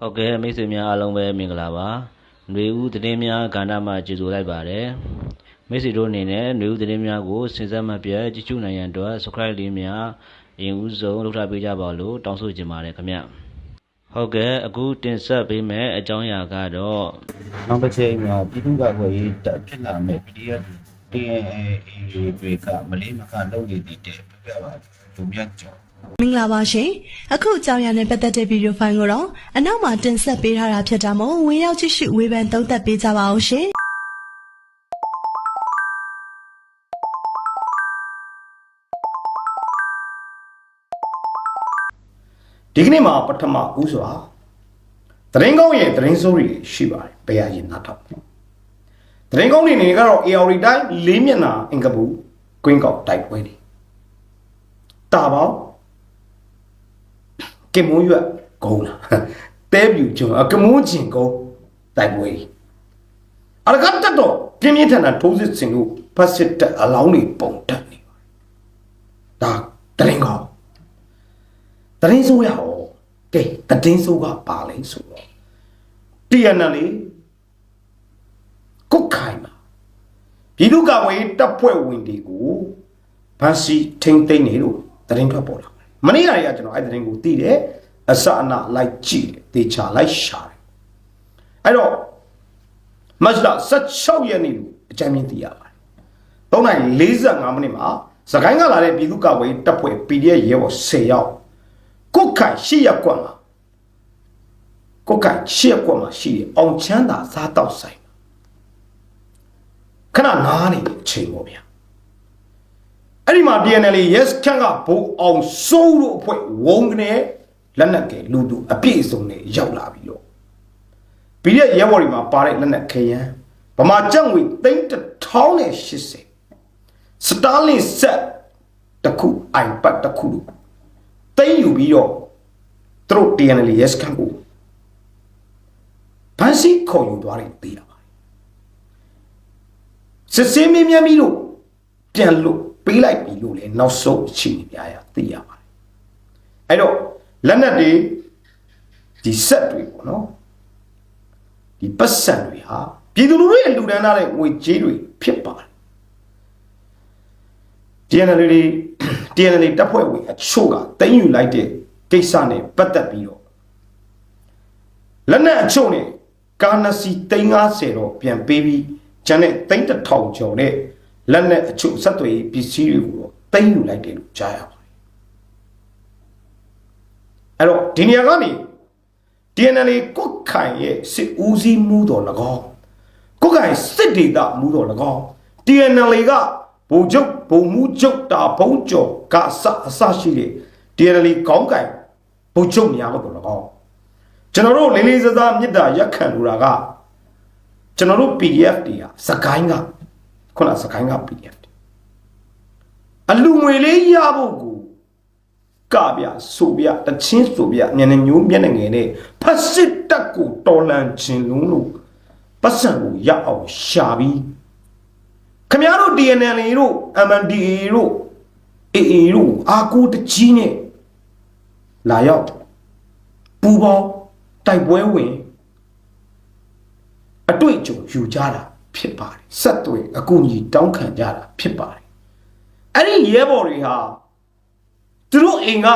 ဟုတ်ကဲ့မိတ်ဆွေများအားလုံးပဲမင်္ဂလာပါຫນွေဦးသတင်းများကဏ္ဍမှာကြိုဆိုလိုက်ပါတယ်မိတ်ဆွေတို့အနေနဲ့ຫນွေဦးသတင်းများကိုစဉ်ဆက်မပြတ်ကြည့်ရှုနိုင်ရန်အတွက် subscribe လေးများအရင်ဦးဆုံးလုပ်ထားပေးကြပါလို့တောင်းဆိုချင်ပါတယ်ခင်ဗျဟုတ်ကဲ့အခုတင်ဆက်ပေးမယ့်အကြောင်းအရာကတော့ နောက်တစ်ချိန်မှာပြည်သူ့ကာကွယ်ရေးတပ်ဖြစ်လာမဲ့ PDF TNA တွေကမလေးမကလုပ်နေသေးတဲ့ပြပြပါဒုမြတ်ကျော် မင်္ဂလာပါရှင်အခုအကြောင်းအရာနဲ့ပတ်သက်တဲ့ဗီဒီယိုဖိုင်ကိုတော့အနောက်မှာတင်ဆက်ပေးထားတာဖြစ်တာမို့ဝင်ရောက်ကြည့်ရှုဝေဖန်သုံးသပ်ပေးကြပါအောင်ရှင်ဒီကနေ့မှာပထမဦးစွာသတင်းကောင်းရဲ့သတင်းစိုးတွေရှိပါတယ်ဘယ်ရရင်နားထောင်သတင်းကောင်းတွေနေကတော့ AR တိုင်းလေးမျက်နှာအင်္ဂပူကွင်းကောက်တိုက်ပွဲတွေတာပေါင်း ကင်မွန်ရွက်ဂုံးလားတဲပြူကျုံအကမွန်ကျင်ကုန်းတိုက်ပွဲတွေအရကတ်တော့ပြင်းပြင်းထန်ထန်ထိုးစစ်ဆင်လို့ဖတ်စစ်တက်အလောင်းတွေပုံတက်နေပါတယ်ဒါသတင်းကောင်းတရင်ဆိုးရအောင်ကဲတည်င်းဆိုးကပါလဲဆိုတော့တရနလေကုတ်ခိုင်မှာပြည်သူ့ကာကွယ်ရေးတပ်ဖွဲ့ဝင်တွေကိုဗန်စီထိမ့်သိမ့်နေလို့တရင်ထွက်ပေါ်လာတယ် မနေ့ကတည်းကကျွန်တော်အဲ့တရင်ကိုသိတယ်အစအနလိုက်ကြည့်တယ်တေချာလိုက်ရှာတယ်အဲ့တော့မတ်လ16ရက်နေ့လို့အကြမ်းမြင်သိရပါတယ်3နိုင်45မိနစ်မှာစကိုင်းကလာတဲ့ပြည်သူ့ကာကွယ်ရေးတပ်ဖွဲ့ PDF ရဲဘော်10ယောက်ကုတ်ခိုင်ရှေ့ရက်ကွက်မှာကုတ်ခိုင်ရှေ့ရက်ကွက်မှာရှိတယ်အောင်ချမ်းသာစားတော့ဆိုင်ခဏနားနေတဲ့အချိန်ပေါ့ဗျာ အဲ့ဒီမှာ DNL yes ခန့်ကဘိုးအောင်စိုးတို့အဖွဲ့ဝုံကနေလက်နက်ကဲလူတူအပြည့်အစုံနဲ့ရောက်လာပြီးတော့ပြီးတဲ့ရဲဘော်တွေမှာပါတဲ့လက်နက်ခဲယမ်းဗမာကြက်ငွေ3080စတာလင်ဆက်တစ်ခု iPad တစ်ခုလို့သိမ့်ယူပြီးတော့သူတို့ TNL yes ခန့်ကိုဗန်းစီခေါ်ယူသွားတယ်သိရပါတယ်စစ်စင်းမြင်းမြန်းပြီးတော့ပြန်လို့ ပေးလိုက်ပြီလို့လည်းနောက်ဆုံးအခြေအနေများရသိရပါတယ်အဲ့တော့လက်နက်တွေဒီဆက်တွေပေါ့နော်ဒီပတ်စံတွေဟာပြည်သူလူထုရဲ့လူဒန်းသားတဲ့ငွေကြေးတွေဖြစ်ပါတယ် TNL တွေ TNL တပ်ဖွဲ့ဝင်အချို့ကတင်ယူလိုက်တဲ့ကိစ္စနဲ့ပတ်သက်ပြီးတော့လက်နက်အချို့နဲ့ကာနစီ350တော့ပြန်ပေးပြီးကျန်တဲ့3000ကျော်နဲ့ လက်နက်အချို့ဆက်သွယ်ရေးပစ္စည်းတွေကိုတော့တင်ယူလိုက်တယ်လို့ကြားရပါတယ်အဲ့တော့ဒီနေရာကနေ TNL ကုတ်ခိုင်ရဲ့စစ်ဦးစီးမှုတော်၎င်းကုတ်ခိုင်စစ်ဒေသမူတော်၎င်း TNL ကဘုံချုပ်ဘုံမူချုပ်တာဘုံကျော်ကအစအစရှိတဲ့ TNL ခေါင်းကင်ဘုံချုပ်များတော့၎င်းကျွန်တော်တို့လေးလေးစားစားမြစ်တာရက်ခံလို့တာကကျွန်တော်တို့ PDF တွေကစကိုင်းက ခုနစကိုင်းက PDF တွေအလူငွေလေးရဖို့ကိုကပြဆိုပြတချင်းဆိုပြမျက်နှာမျိုးမျက်နှာငယ်နဲ့ဖတ်စစ်တက်ကိုတော်လန်ခြင်းလုံးလို့ပတ်စံကိုရအောင်ရှာပြီးခမရတို့ DNL တို့ MNDA တို့ AA တို့အာကိုတကြီးနဲ့လာရောက်ပူပေါင်းတိုက်ပွဲဝင်အတွေ့အကြုံယူကြတာ ဖြစ်ပါတယ်ဆက်သွယ်အကူအညီတောင်းခံကြတာဖြစ်ပါတယ်အဲ့ဒီရဲဘော်တွေဟာသူတို့အိမ်က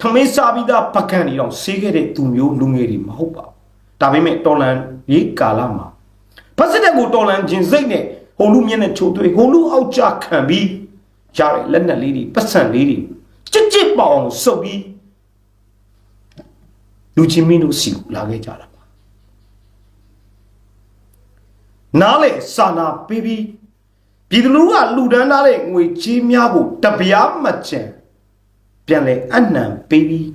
ထမင်းစားပြီးသားပကံတွေတော့ဆေးခဲ့တဲ့သူမျိုးလူငယ်တွေမဟုတ်ပါဘူးဒါပေမဲ့တော်လန်ရေးကာလမှာဖက်စစ်တပ်ကိုတော်လန်ခြင်းစိတ်နဲ့ဟိုလူမျက်နှာချိုးသွေးဟိုလူအောက်ကြခံပြီးရတဲ့လက်နက်လေးတွေပတ်စံလေးတွေကြစ်ကြစ်ပေါအောင်စုပ်ပြီးလူချင်းမင်းတို့စီကိုလာခဲ့ကြတာပါ နားလေစာနာပေးပြီးပြည်သူလူထုကလူဒန်းထားတဲ့ငွေကြေးများကိုတပြားမချန်ပြန်လဲအနှံပေးပြီး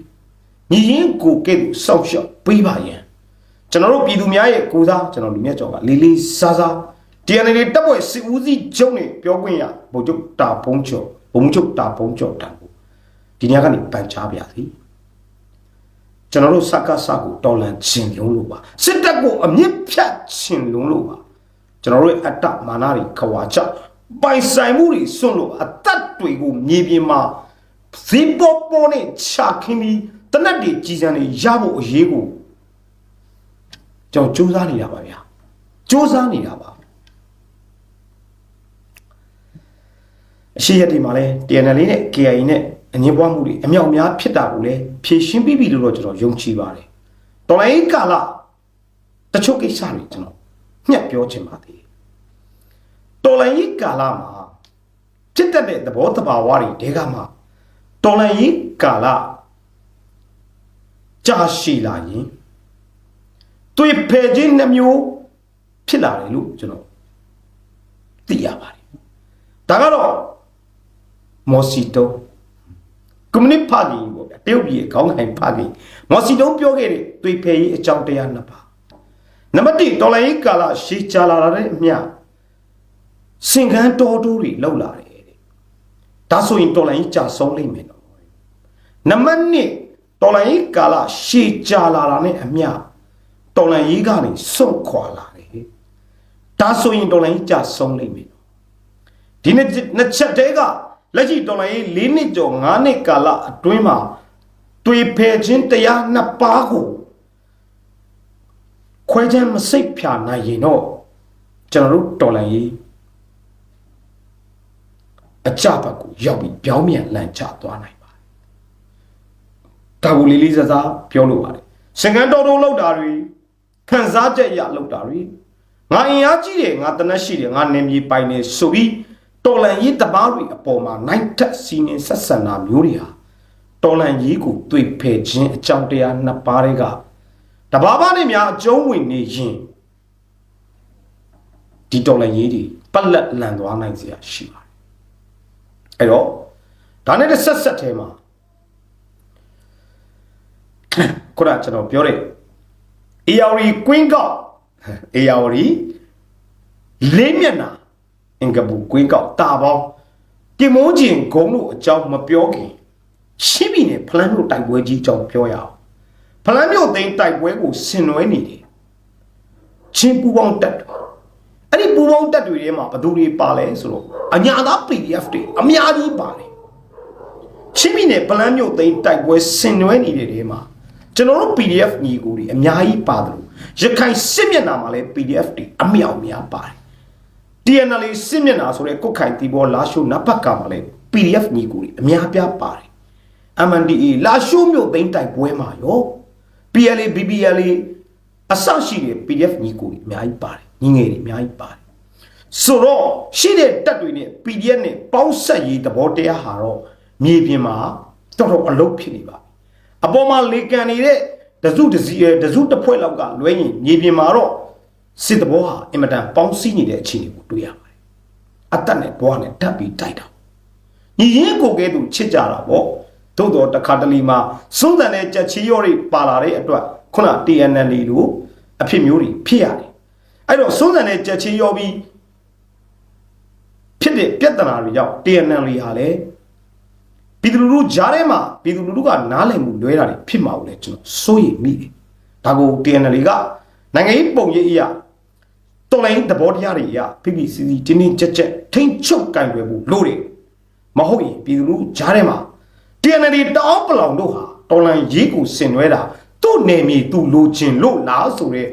ညီရင်ကိုကဲ့သို့စောက်ရှောက်ပေးပါယံကျွန်တော်တို့ပြည်သူများရဲ့ကိုစားကျွန်တော်လူမြတ်ကျော်ကလေးလေးစားစား DNA တပ်ဖွဲ့စစ်ဦးစီးချုပ်နဲ့ပြောခွင့်ရဗိုလ်ချုပ်တာဖုံးကျော်ဘုံချုပ်တာဖုံးကျော်တန်ကိုဒီညကနေပန်ချပါရစေကျွန်တော်တို့စကားစကိုတော်လန်ခြင်းလုံးလို့ပါစစ်တပ်ကိုအမြင့်ဖြတ်ခြင်းလုံးလို့ပါ ကျွန်တော်တို့ရဲ့အတ္တမာနတွေခွာချပိုင်ဆိုင်မှုတွေစွန့်လို့အသက်တွေကိုမြေပြင်မှာဇီပေါ်ပေါ်နဲ့ချခင်းပြီးတနတ်တွေကြီးစံတွေရဖို့အရေးကိုကျွန်တော်စူးစမ်းနေတာပါဗျာစူးစမ်းနေတာပါအရှိရတီမှာလဲ TNL နဲ့ KIA နဲ့အငင်းပွားမှုတွေအမြောက်အများဖြစ်တာကိုလည်းဖြေရှင်းပြီးပြီလို့တော့ကျွန်တော်ယုံကြည်ပါတယ်တော်လိုင်းကာလတချို့ကိစ္စတွေကျွန်တော် ညှက်ပြောချင်ပါသေးတယ်တော်လိုင်းကာလမှာจิตတတ်တဲ့သဘောတဘာဝတွေတဲကမှတော်လိုင်းကာလကြာရှည်လာရင်တွေ့ဖယ်ခြင်းနှမျိုးဖြစ်လာတယ်လို့ကျွန်တော်သိရပါတယ်ဒါကတော့မော်စီတိုကွန်မြူနတီပါတီပေါ့ဗျာတရုတ်ပြည်ခေါင်းကိုင်ပါတီမော်စီတိုပြောခဲ့တဲ့တွေ့ဖယ်ရေးအကြောင်းတရားနှစ်ပါး နံပါတ်1ဒေါ်လာရေးကာလရှည်ကြာလာတဲ့အမျှစင်ကန်းတော်တိုးတွေလောက်လာတယ်တဲ့ဒါဆိုရင်ဒေါ်လာရေးကြာဆုံးလိမ့်မယ်နော်နံပါတ်2ဒေါ်လာရေးကာလရှည်ကြာလာတာနဲ့အမျှဒေါ်လာရေးကနေစွန့်ခွာလာတယ်ဒါဆိုရင်ဒေါ်လာရေးကြာဆုံးလိမ့်မယ်ဒီနှစ်နှစ်ချက်တည်းကလက်ရှိဒေါ်လာရေး၄နှစ်ကျော်၅နှစ်ကာလအတွင်းမှာတွေ့ဖယ်ခြင်းတရားနှစ်ပါးကို ခွဲခြမ်းမစိတ်ဖြာနိုင်ရင်တော့ကျွန်တော်တို့တော်လန်ရေးအကြဘက်ကိုရောက်ပြီးပြောင်းပြန်လန့်ချသွားနိုင်ပါတယ်ဒါကိုလေးလေးစားစားပြောလို့ပါတယ်စင်ကန်တော်တော်လောက်တာတွေခံစားချက်ရလောက်တာတွေငါအင်အားကြီးတယ်ငါတနက်ရှိတယ်ငါနေမြေပိုင်နေဆိုပြီးတော်လန်ရေးတပားတွေအပေါ်မှာနိုင်ထက်စီနေဆက်ဆံတာမျိုးတွေဟာတော်လန်ရေးကိုတွေ့ဖယ်ခြင်းအကြောင်းတရားနှစ်ပါးတွေက တဘာဘာနဲ့များအကျုံးဝင်နေရင်ဒီတော်လန်ရေးတွေပက်လက်လန်သွားနိုင်စရာရှိပါတယ်အဲ့တော့ဒါနဲ့တစ်ဆက်ဆက်ထဲမှာခုနကကျွန်တော်ပြောတဲ့ ARI Queen ကောက် ARI လေးမျက်နှာအင်္ဂပူ Queen ကောက်တာပေါင်းတင်မိုးကျင်ဂုံတို့အကြောင်းမပြောခင်ရှိပြီနဲ့ဖလန်းတို့တိုက်ပွဲကြီးအကြောင်းပြောရအောင် ဖလန်းမြို့သိမ်းတိုက်ပွဲကိုဆင်နွှဲနေတယ်ချင်းပူပေါင်းတက်တယ်အဲ့ဒီပူပေါင်းတက်တွေထဲမှာဘယ်သူတွေပါလဲဆိုတော့အညာသား PDF တွေအများကြီးပါတယ်ချင်းပြည်နယ်ပလန်းမြို့သိမ်းတိုက်ပွဲဆင်နွှဲနေတဲ့ထဲမှာကျွန်တော်တို့ PDF ညီကိုတွေအများကြီးပါတယ်လို့ရခိုင်စစ်မျက်နှာမှာလည်း PDF တွေအမြောက်များပါတယ် TNL စစ်မျက်နှာဆိုတဲ့ကုတ်ခိုင်တီဘောလာရှိုးနဘက်ကမှာလည်း PDF ညီကိုတွေအများပြားပါတယ် MNDA လာရှိုးမြို့သိမ်းတိုက်ပွဲမှာရော PLA BBLA အစရှိတဲ့ PDF ညီကိုတွေအများကြီးပါတယ်ညီငယ်တွေအများကြီးပါတယ်ဆိုတော့ရှိတဲ့တက်တွေနဲ့ PDF နဲ့ပေါင်းဆက်ရေးသဘောတရားဟာတော့မြေပြင်မှာတော်တော်အလုပ်ဖြစ်နေပါပြီအပေါ်မှာလေကန်နေတဲ့တစုတစည်းတစုတစ်ဖွဲ့လောက်ကလွဲရင်မြေပြင်မှာတော့စစ်တဘောဟာအင်မတန်ပေါင်းစည်းနေတဲ့အခြေအနေကိုတွေ့ရပါတယ်အသက်နဲ့ဘွားနဲ့ဓာတ်ပြီးတိုက်တာညီရင်ကိုကဲသူချစ်ကြတာပေါ့ သို့တော့တခါတလေမှာစွန့်တန်တဲ့ကြက်ချီရောတွေပါလာတဲ့အတွက်ခုန TNL လို့အဖြစ်မျိုးတွေဖြစ်ရတယ်အဲ့တော့စွန့်တန်တဲ့ကြက်ချီရောပြီးဖြစ်တဲ့ပြဿနာတွေကြောင့် TNL ဟာလည်းပြည်သူလူထုကြားထဲမှာပြည်သူလူထုကနားလည်မှုလွဲတာတွေဖြစ်မှာကိုလည်းကျွန်တော်စိုးရိမ်မိတယ်ဒါကို TNL ကနိုင်ငံရေးပုံရိပ်အရာတော်လိုင်းသဘောတရားတွေအရာဖိဖိစီစီတင်းတင်းကြက်ကြက်ထိမ့်ချုပ်ကင်ွယ်မှုလို့တယ်မဟုတ်ရင်ပြည်သူလူထုကြားထဲမှာ TNL တောင်းပလောင်တို့ဟာတော်လိုင်းရေးကိုဆင်နွှဲတာသူ့နယ်မြေသူလိုချင်လို့လားဆိုတဲ့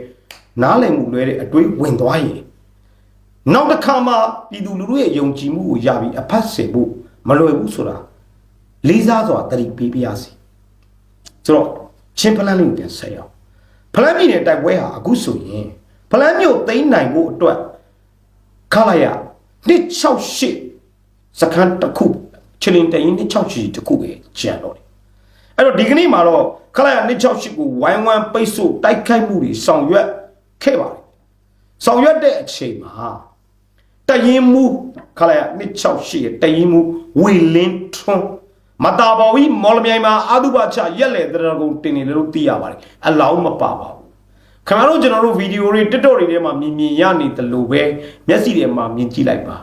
နားလည်မှုလွဲတဲ့အတွေးဝင်သွားရင်နောက်တစ်ခါမှပြည်သူလူထုရဲ့ယုံကြည်မှုကိုရပြီးအဖတ်ဆင်ဖို့မလွယ်ဘူးဆိုတာလေးစားစွာတတိပေးပြရစီဆိုတော့ချင်းဖလန်းလေးကိုပြန်ဆက်ရအောင်ဖလန်းပြည်နယ်တိုက်ပွဲဟာအခုဆိုရင်ဖလန်းမြို့သိမ်းနိုင်ဖို့အတွက်ခလာရ268စကန်တစ်ခု ချလင်တရင်268တစ်ခုပဲကျန်တော့တယ်အဲ့တော့ဒီကနေ့မှာတော့ခလာရ268ကိုဝိုင်းဝန်းပိတ်ဆို့တိုက်ခိုက်မှုတွေဆောင်ရွက်ခဲ့ပါတယ်ဆောင်ရွက်တဲ့အချိန်မှာတရင်မူခလာရ268ရဲ့တရင်မူဝေလင်းထွန်းမတာဘော်ဝီမော်လမြိုင်မှာအာဒုဘချရက်လေတရကုံတင်နေတယ်လို့သိရပါတယ်အလောင်းမပါပါဘူးခင်ဗျားတို့ကျွန်တော်တို့ဗီဒီယိုတွေ TikTok တွေထဲမှာမြင်မြင်ရနေတယ်လို့ပဲမျက်စိထဲမှာမြင်ကြည့်လိုက်ပါ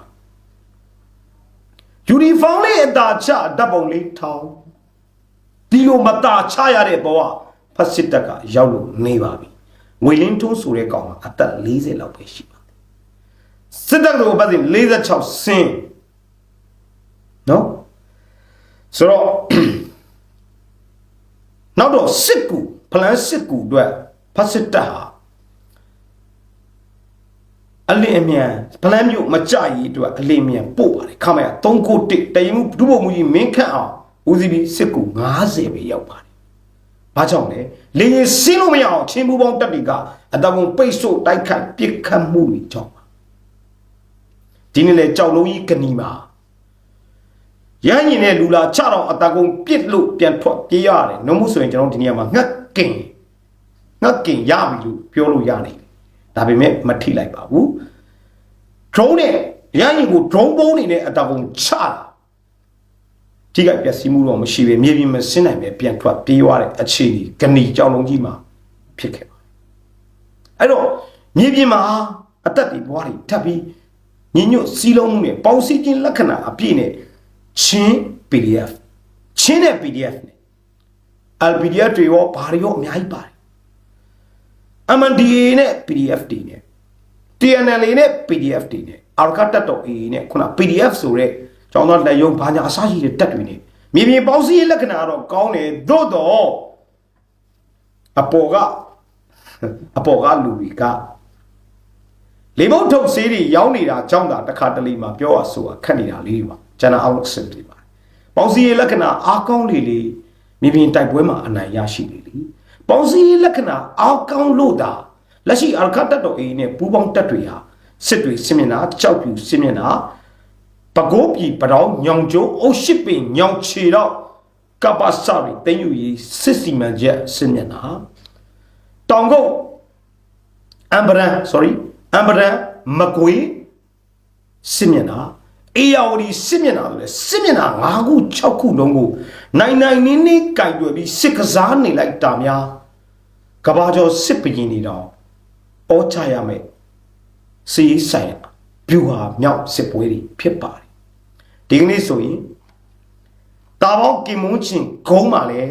ယူနီဖောင်းလေးအတာချဓာတ်ပုံလေးထောင်းဒီလိုမတာချရတဲ့ဘဝဖက်စစ်တပ်ကရောက်လို့နေပါပြီငွေလင်းထုံးဆိုတဲ့ကောင်ကအသက်40လောက်ပဲရှိပါတယ်စစ်တပ်ကပတ်စင်46ဆင်းနော်ဆိုတော့နောက်တော့စစ်ကူဖလန်စစ်ကူအတွက်ဖတ်စစ်တပ်ဟာ အလင်းအမြန်ဗလန်းမျိုးမကြရေးအတွက်အလင်းအမြန်ပို့ပါတယ်ခမရ391တရင်မှုဒုဗိုလ်မှူးကြီးမင်းခန့်အောင်ဦးစီးပြီးစစ်ကူ90ပဲရောက်ပါတယ်။ဘာကြောင့်လဲလေရင်စင်းလို့မရအောင်ချင်းပူပေါင်းတက်တွေကအတပုံပိတ်ဆို့တိုက်ခတ်ပစ်ခတ်မှုတွေကြောင့်ပါဒီနေ့လေကြောက်လုံးကြီးကနီမှာရဟန်းရင်နဲ့လူလာချတော့အတကုံပြစ်လို့ပြန်ထွက်ပြေးရတယ်နှုံးမှုဆိုရင်ကျွန်တော်ဒီနေရာမှာငှက်ကင်ငှက်ကင်ရပြီလို့ပြောလို့ရတယ် ဒါပေမဲ့မထိလိုက်ပါဘူး drone နဲ့ရဟန်းရင်ကို drone ပုံးနေတဲ့အတကုံချတာထိခိုက်ပျက်စီးမှုတော့မရှိပဲမြေပြင်မှာဆင်းနိုင်ပဲပြန်ထွက်ပြေးသွားတဲ့အခြေအနေကနီကြောက်လုံးကြီးမှာဖြစ်ခဲ့ပါတယ်အဲ့တော့မြေပြင်မှာအသက်တွေဘွားတွေထပ်ပြီးညညွတ်စီးလုံးမှုနဲ့ပေါင်းစည်းခြင်းလက္ခဏာအပြည့်နဲ့ချင်း PDF ချင်းတဲ့ PDF နဲ့ LPDF တွေရောဘာတွေရောအများကြီးပါတယ် MNDA နဲ့ PDF တွေနဲ့ TNL နဲ့ PDF တွေနဲ့အာရကတက်တော် AA နဲ့ခုန PDF ဆိုတဲ့ကျောင်းသားလက်ယုံဘာညာအစရှိတဲ့တက်တွေနဲ့မြေပြင်ပေါင်းစည်းရေးလက္ခဏာတော့ကောင်းတယ်သို့တော့အပေါ်ကအပေါ်ကလူတွေကလေမုတ်ထုတ်ဆေးတွေရောင်းနေတာကြောင့်တာတစ်ခါတလေမှာပြောရဆိုတာခက်နေတာလေးပါကျွန်တော်အောင်အဆင်ပြေပါတယ်ပေါင်းစည်းရေးလက္ခဏာအားကောင်းလေလေမြေပြင်တိုက်ပွဲမှာအနိုင်ရရှိလေလေ ပေါင်းစည်းရေးလက္ခဏာအားကောင်းလို့တာလက်ရှိအာရခတ်တော် AA နဲ့ပူးပေါင်းတက်တွေဟာစစ်တွေစစ်မျက်နှာကြောက်ပြူစစ်မျက်နှာပကိုးပြည်ပတောင်းညောင်ကျိုးအုတ်ရှိပင်ညောင်ချေတော့ကပ္ပစရီတင်းယူရေးစစ်စီမံချက်စစ်မျက်နှာတောင်ကုတ်အမ်ဘရန် sorry အမ်ဘရန်မကွေစစ်မျက်နှာ အေယာဝတီစစ်မျက်နှာဆိုလေစစ်မျက်နှာ၅ခု6ခုလုံးကိုနိုင်နိုင်နင်းနင်းကင်တွယ်ပြီးစစ်ကစားနေလိုက်တာများကဘာကျော်စစ်ပရင်နေတော့အောချရမယ်စီးဆိုင်ဗျူဟာမြောက်စစ်ပွဲတွေဖြစ်ပါတယ်ဒီကနေ့ဆိုရင်တာပေါင်းကင်မွန်းချင်းဂုံးမှာလဲ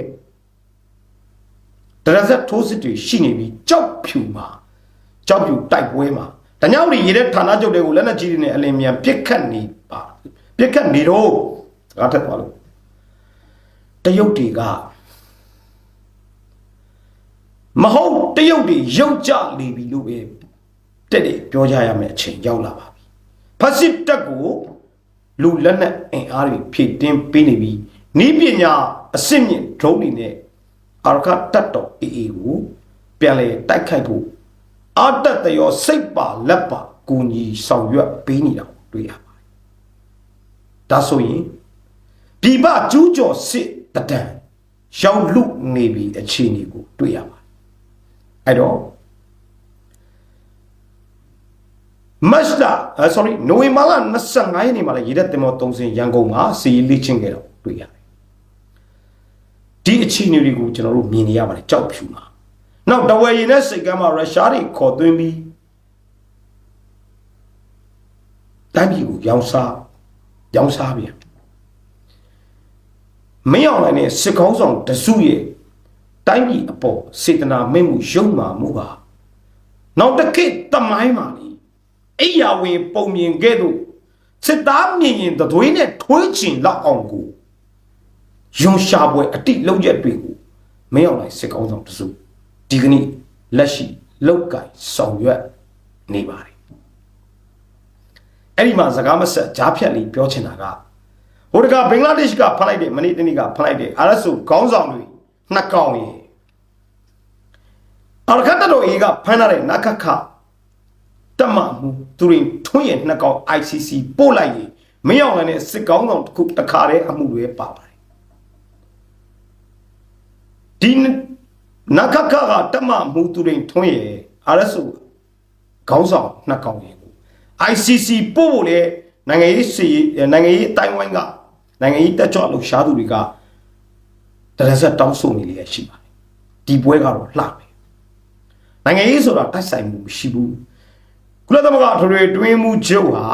တရဇက်ထိုးစစ်တွေရှိနေပြီးကြောက်ဖြူမှာကြောက်ဖြူတိုက်ပွဲမှာတညောင်ရီရတဲ့ဌာနချုပ်တွေကိုလက်နက်ကြီးတွေနဲ့အလင်းမြန်ပစ်ခတ်နေ ပါပစ်ခတ်နေတော့စကားထက်သွားလို့တရုတ်တွေကမဟုတ်တရုတ်တွေရုတ်ကြနေပြီလို့ပဲတက်တယ်ပြောကြရမယ်အချိန်ရောက်လာပါပြီဖက်စစ်တက်ကိုလူလက်နက်အင်အားတွေဖြည့်တင်းပေးနေပြီးနီးပညာအစစ်မြင့်ဒရုန်းတွေနဲ့အာရခတက်တော်အေအေကိုပြန်လဲတိုက်ခိုက်ဖို့အာတတ်တရောစိတ်ပါလက်ပါကူညီဆောင်ရွက်ပေးနေတာကိုတွေ့ရပါတယ် ဒါဆိုရင်ပြည်ပကျူးကျော်စစ်တဒံရောက်လူနေပြီအခြေအနေကိုတွေ့ရပါတယ်အဲ့တော့မတ်လအဲ sorry နိုဝင်ဘာလ25ရက်နေ့မှာလည်းရေတပ်တင်မော3စင်ရန်ကုန်မှာစီရေးလေ့ကျင့်ခဲ့တော့တွေ့ရတယ်ဒီအခြေအနေတွေကိုကျွန်တော်တို့မြင်နေရပါတယ်ကြောက်ဖြူမှာနောက်တဝယ်ရင်နဲ့စိတ်ကမ်းမှာရုရှားတွေခေါ်သွင်းပြီးတိုင်းပြည်ကိုရောင်းစား ရောင်းစားပြန်မင်းအောင်လည်းနဲ့စစ်ကောင်းဆောင်တစုရဲ့တိုင်းပြည်အပေါ်စေတနာမိတ်မှုရုံမာမှုဟာနောက်တစ်ခေတ်တမိုင်းမှာလေအိယာဝင်ပုံမြင်ခဲ့သို့စစ်သားမြင်ရင်တသွေးနဲ့ထွေးချင်လောက်အောင်ကိုယွန်ရှာပွဲအတိလောက်ရက်တွေကိုမင်းအောင်လိုက်စစ်ကောင်းဆောင်တစုဒီကနေ့လက်ရှိလောက်ကင်ဆောင်ရွက်နေပါတယ် အဲ့ဒီမှာစကားမဆက်ဂျားဖြတ်လေးပြောချင်တာကဟိုတကဘင်္ဂလားဒေ့ရှ်ကဖလိုက်တဲ့မနေ့တနေ့ကဖလိုက်တဲ့ RSO ခေါင်းဆောင်တွေနှစ်ကောင်ရေအရခတ်တော်အေးကဖမ်းထားတဲ့နခခတက်မှမှုသူရင်ထွန်းရဲ့နှစ်ကောင် ICC ပို့လိုက်ရင်မင်းအောင်လည်းနဲ့စစ်ကောင်းဆောင်တစ်ခုတစ်ခါတည်းအမှုတွေပါပါတယ်ဒီနခခကတက်မှမှုသူရင်ထွန်းရဲ့ RSO ခေါင်းဆောင်နှစ်ကောင်ရဲ့ကို ICC ပို့ဖို့လေနိုင်ငံရေးစီနိုင်ငံရေးအတိုင်းဝိုင်းကနိုင်ငံရေးတက်ကြွလို့ရှားသူတွေကတရဆက်တောင်းဆိုနေလေရှိပါတယ်ဒီပွဲကတော့လှမယ်နိုင်ငံရေးဆိုတာတိုက်ဆိုင်မှုမရှိဘူးကုလသမဂ္ဂထွေထွေတွင်းမှုချုပ်ဟာ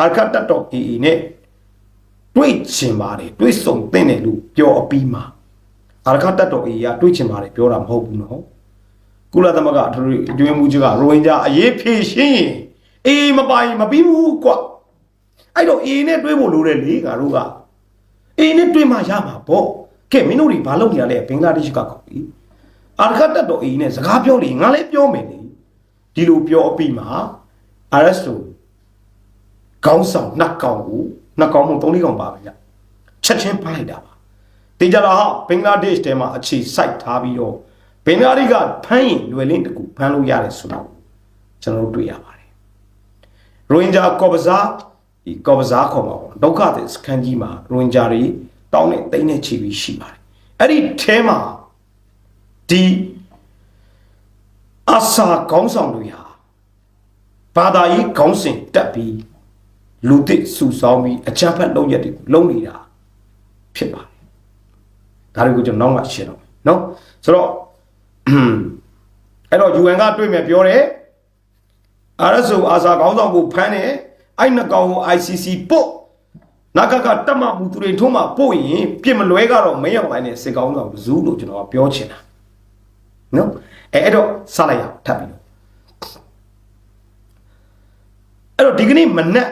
အာခတ်တတ်တော် AA နဲ့တွေ့ချင်ပါတယ်တွေ့ဆုံသင့်တယ်လို့ပြောအပြီးမှာအာခတ်တတ်တော် AA ကတွေ့ချင်ပါတယ်ပြောတာမဟုတ်ဘူးနော်ကုလသမဂ္ဂထွေတွင်းမှုချုပ်ကရိုဟင်ဂျာအရေးဖြေရှင်းရင် AA မပိုင်မပြီးဘူးကွအဲ့တော့ AA နဲ့တွေ့ဖို့လိုတယ်လေငါတို့က AA နဲ့တွေ့မှရမှာပေါ့ကဲမင်းတို့တွေဘာလုပ်နေရလဲဘင်္ဂလားဒေ့ရှ်ကကောက်ပြီအာခတ်တတ်တော် AA နဲ့စကားပြောလေငါလည်းပြောမယ်လေဒီလိုပြောအပြီးမှာ RSO ခေါင်းဆောင်နှစ်ကောင်ကိုနှစ်ကောင်မို့သုံးလေးကောင်ပါပဲဗျချက်ချင်းဖမ်းလိုက်တာပါတေကြတာဟာဘင်္ဂလားဒေ့ရှ်ထဲမှာအခြေစိုက်ထားပြီးတော့ဘင်္ဂလားဒေ့ရှ်ကဖမ်းရင်လွယ်လင့်တကူဖမ်းလို့ရတယ်ဆိုတော့ကျွန်တော်တို့တွေ့ရပါတယ် ရိုဟင်ဂျာကော်ပဇာဒီကော်ပဇာခေါ်မှာပေါ့ဒုက္ခတဲ့စခန်းကြီးမှာရိုဟင်ဂျာတွေတောင်းနဲ့တိမ့်နဲ့ချီပြီးရှိပါတယ်အဲ့ဒီထဲမှာဒီအစာကောင်းဆောင်တွေဟာဘာသာရေးခေါင်းစဉ်တက်ပြီးလူသစ်စုဆောင်းပြီးအကြမ်းဖက်လုပ်ရက်တွေလုပ်နေတာဖြစ်ပါတယ်ဒါတွေကိုကျွန်တော်နောက်မှရှင်းတော့မယ်နော်ဆိုတော့အဲ့တော့ UN ကတွေ့မယ်ပြောတယ် RSO အာစာခေါင်းဆောင်ကိုဖမ်းတယ်အဲ့နှစ်ကောင်ကို ICC ပို့နဂကတက်မှမှုသူတွေထုံးမှပို့ရင်ပြစ်မလွဲကတော့မရောက်တိုင်းနဲ့စစ်ကောင်းဆောင်ဇူးလို့ကျွန်တော်ကပြောချင်တာနော်အဲအဲ့တော့စလိုက်ရအောင်ထပ်ပြီးတော့အဲ့တော့ဒီကနေ့မနက်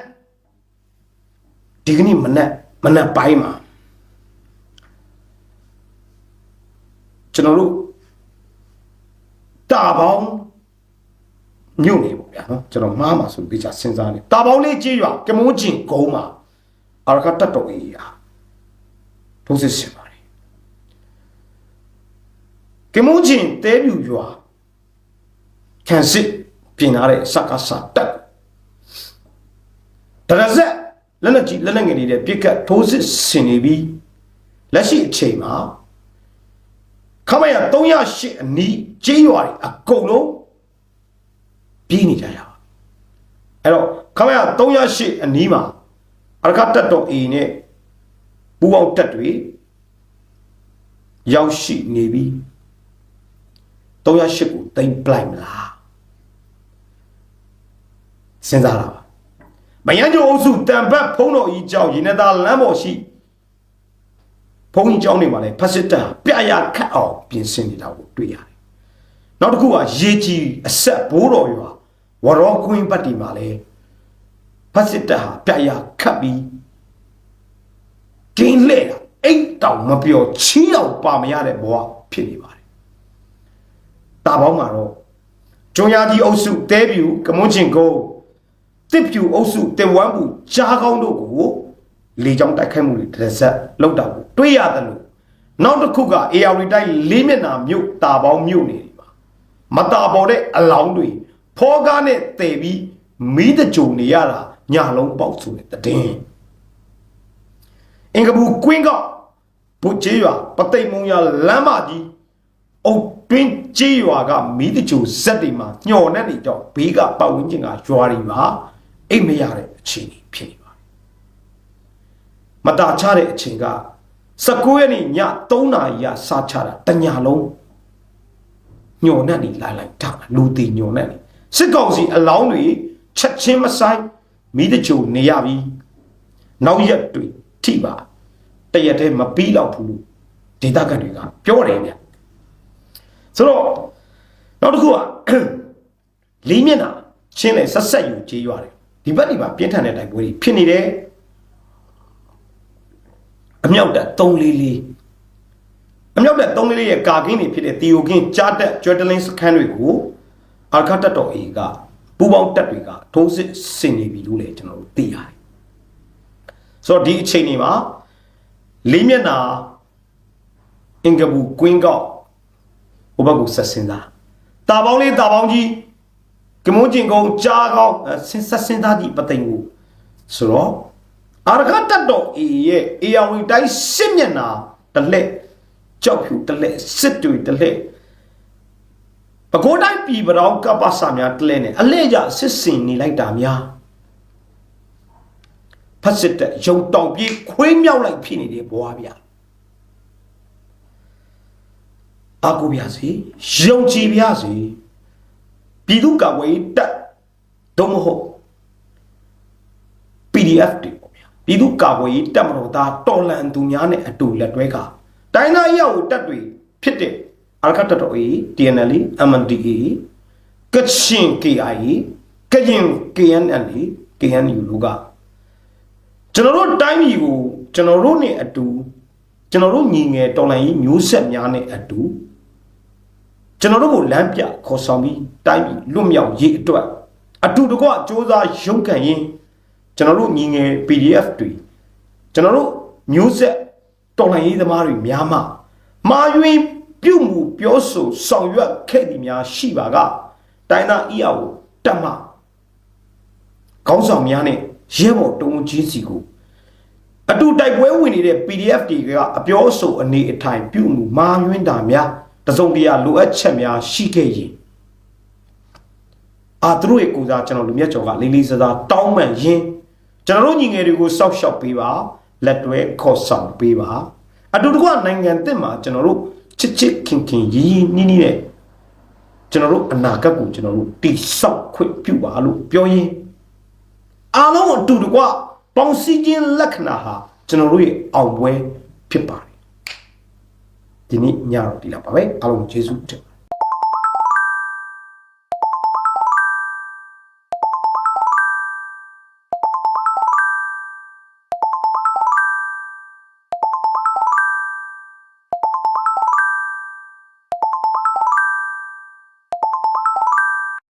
ဒီကနေ့မနက်မနက်ပိုင်းမှာကျွန်တော်တို့တာပေါင်း မြို့နေပေါ့ဗျာနော်ကျွန်တော်မှားမှာဆိုပြီးချစဉ်းစားနေတာပေါင်းလေးကြေးရွာကမုန်းကျင်ကုန်းမှာအာရကတတ်တော်ကြီးရာထိုးစစ်ဆင်ပါတယ်ကမုန်းကျင်တဲပြူရွာခံစစ်ပြင်လာတဲ့စကားစာတက်တရဇက်လက်လက်ကြီးလက်လက်ငယ်နေတဲ့ပြစ်ကတ်ထိုးစစ်ဆင်နေပြီးလက်ရှိအချိန်မှာခမရ308အနီးကြေးရွာတွေအကုန်လုံး ပြေးနေကြရပါအဲ့တော့ခမရ308အနီးမှာအရကတက်တော် A နဲ့ပူပေါင်းတက်တွေရောက်ရှိနေပြီး308ကိုတိမ့်ပလိုက်မလားစဉ်းစားတာပါမယန်းကျိုးအုပ်စုတံပတ်ဖုံးတော်ကြီးကြောင့်ရင်းနေသားလမ်းပေါ်ရှိဘုန်းကြီးကျောင်းတွေမှာလည်းဖက်စစ်တပ်ပြရခတ်အောင်ပြင်ဆင်နေတာကိုတွေ့ရတယ်။နောက်တစ်ခုကရေကြီးအဆက်ဘိုးတော်ရွာ ဝရောကွင်းပတ်တီမှာလည်းဖက်စစ်တပ်ဟာပြရခတ်ပြီးကင်းလဲတာအိတ်တောင်မပြောချီးအောင်ပါမရတဲ့ဘဝဖြစ်နေပါတယ်။တာပေါင်းမှာတော့ကျွန်းရကြီးအုပ်စုတဲပြူကမွန်းချင်ကုန်းတစ်ပြူအုပ်စုတင်ဝမ်းပူကြားကောင်းတို့ကိုလေကြောင်းတိုက်ခိုက်မှုတွေတစ်ဆက်လောက်တာကိုတွေးရတယ်လို့နောက်တစ်ခုက AR တိုက်လေးမျက်နှာမြို့တာပေါင်းမြို့နေဒီမှာမတာပေါ်တဲ့အလောင်းတွေ ဖောကားနဲ့တည်ပြီးမီးတကြုံနေရတာညလုံးပေါက်ဆိုတဲ့တည်င်းအင်္ဂဘူးကွင်းကဘုကျေးရွာပသိမ်မုံရလမ်းမကြီးအုတ်တွင်းကျေးရွာကမီးတကြုံဇက်တွေမှာညှော်နေနေတော့ဘေးကပတ်ဝန်းကျင်ကရွာတွေမှာအိတ်မရတဲ့အခြေအနေဖြစ်နေပါတယ်မတာချတဲ့အချိန်က19ရက်နေ့ည3နာရီကစချတာတညာလုံးညှော်နဲ့နေလိုက်လိုက်တာလူတီညှော်နဲ့နေ စစ်ကောင်စီအလောင်းတွေချက်ချင်းမဆိုင်မိတချိုနေရပြီနောက်ရက်တွေထိပါတရက်တည်းမပြီးတော့ဘူးလို့ဒေတာကန်တွေကပြောတယ်ဗျဆိုတော့နောက်တစ်ခုကလေးမျက်နှာချင်းလေဆက်ဆက်ယူကြေးရတယ်ဒီဘက်ဒီမှာပြင်းထန်တဲ့တိုက်ပွဲတွေဖြစ်နေတယ်အမြောက်တက်344အမြောက်တက်344ရဲ့ကာကင်းတွေဖြစ်တဲ့တီယိုကင်းကြားတက်ကျွဲတလင်းစခန်းတွေကို အာခတ်တက်တော်အေကပူပေါင်းတက်တွေကထိုးစစ်ဆင်နေပြီလို့လည်းကျွန်တော်တို့သိရတယ်ဆိုတော့ဒီအချိန်တွေမှာလေးမျက်နှာအင်္ဂဘူးကွင်းကောက်ဟိုဘက်ကိုဆက်စင်သားတာပေါင်းလေးတာပေါင်းကြီးကမုန်းကျင်ကုန်းကြားကောင်းဆင်းဆက်စင်သားဒီပသိမ်ကိုဆိုတော့အာရကတတ်တော်အေရဲ့အေယာဝီတိုင်းစစ်မျက်နှာတလက်ကြောက်ဖြူတလက်စစ်တွေတလက် ပကိုးတိုင်းပြည်ပတော်ကပ္ပစာများတလဲနဲ့အလဲကြစစ်စင်နေလိုက်တာများဖတ်စစ်တဲ့ရုံတောင်ပြေးခွေးမြောက်လိုက်ဖြစ်နေတယ်ဘွားဗျာအာကိုဗျာစီယုံကြည်ဗျာစီပြည်သူ့ကာကွယ်ရေးတပ်ဒုမဟုတ် PDF တွေပေါ့ဗျာပြည်သူ့ကာကွယ်ရေးတပ်မတော်သားတော်လန်သူများနဲ့အတူလက်တွဲကတိုင်းသားရောက်တပ်တွေဖြစ်တဲ့ အာရခတ်တပ်တော် AA TNL MNDAA ကချင် KIA ကရင် KNL KNU တို့ကကျွန်တော်တို့တိုင်းပြည်ကိုကျွန်တော်တို့နဲ့အတူကျွန်တော်တို့ညီငယ်တော်လှန်ရေးမျိုးဆက်များနဲ့အတူကျွန်တော်တို့ကိုလမ်းပြခေါ်ဆောင်ပြီးတိုင်းပြည်လွတ်မြောက်ရေးအတွက်အတူတကွစ조사ရုန်းကန်ရင်ကျွန်တော်တို့ညီငယ် PDF တွေကျွန်တော်တို့မျိုးဆက်တော်လှန်ရေးသမားတွေများမှမာယွင် ပြုမှုပြောဆိုဆောင်ရွက်ခဲ့သည်များရှိပါကတိုင်းသားအီအောကိုတတ်မှခေါင်းဆောင်များနဲ့ရဲဘော်တုံးကြီးစီကိုအတူတိုက်ပွဲဝင်နေတဲ့ PDF တွေကအပြောအဆိုအနေအထိုင်ပြုမှုမာယွင်းတာများတစုံတရာလိုအပ်ချက်များရှိခဲ့ရင်အာသူတို့ရဲ့ကိုယ်စားကျွန်တော်လူမြတ်ကျော်ကလေးလေးစားစားတောင်းပန်ရင်းကျွန်တော်တို့ညီငယ်တွေကိုစောက်ရှောက်ပေးပါလက်တွဲခေါ်ဆောင်ပေးပါအတူတကွနိုင်ငံတစ်မှာကျွန်တော်တို့ ချစ်ချစ်ခင်ခင်ရီရီနီးနီးနဲ့ကျွန်တော်တို့အနာဂတ်ကိုကျွန်တော်တို့တိဆောက်ခွင့်ပြုပါလို့ပြောရင်းအားလုံးအတူတကွပေါင်းစည်းခြင်းလက္ခဏာဟာကျွန်တော်တို့ရဲ့အောင်ပွဲဖြစ်ပါတယ်ဒီနေ့ညတော့ဒီလောက်ပါပဲအားလုံးကျေးဇူးတင်ပါတယ်